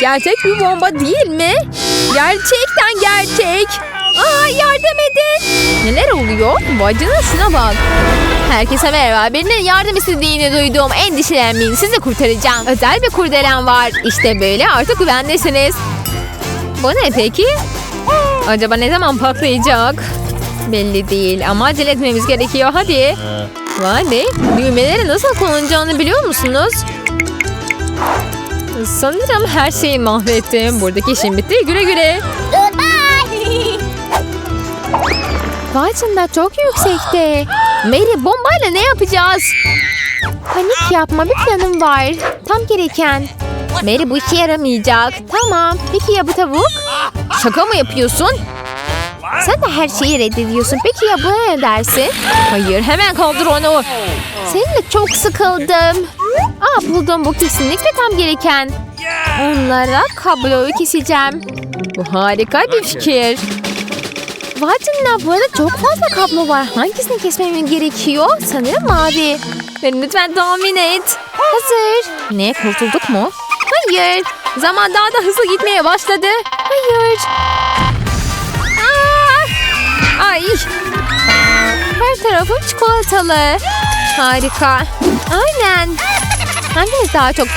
Gerçek bir bomba değil mi? Gerçekten gerçek. Aa yardım edin. Neler oluyor? Bacına şuna bak. Herkese merhaba. Birinin yardım istediğini duydum. Endişelenmeyin. Sizi kurtaracağım. Özel bir kurdelem var. İşte böyle artık güvendesiniz. Bu ne peki? Acaba ne zaman patlayacak? Belli değil ama acele etmemiz gerekiyor. Hadi. Vay be. Düğmeleri nasıl kullanacağını biliyor musunuz? Sanırım her şeyi mahvettim. Buradaki işim bitti. Güle güle. Vay canına çok yüksekte. Mary bombayla ne yapacağız? Panik yapma bir planım var. Tam gereken. Mary bu işe yaramayacak. Tamam. Peki ya bu tavuk? Şaka mı yapıyorsun? Sen de her şeyi reddediyorsun. Peki ya buna ne dersin? Hayır hemen kaldır onu. Seninle çok sıkıldım. Aa buldum bu kesinlikle tam gereken. Onlara kabloyu keseceğim. Bu harika bir fikir. Vay canına bu arada çok fazla kablo var. Hangisini kesmem gerekiyor? Sanırım mavi. Lütfen tahmin et. Hazır. Ne kurtulduk mu? Hayır. Zaman daha da hızlı gitmeye başladı. Hayır. Aa! Ay. Her tarafım çikolatalı. Harika. Aynen. Hanginiz daha çok çikolata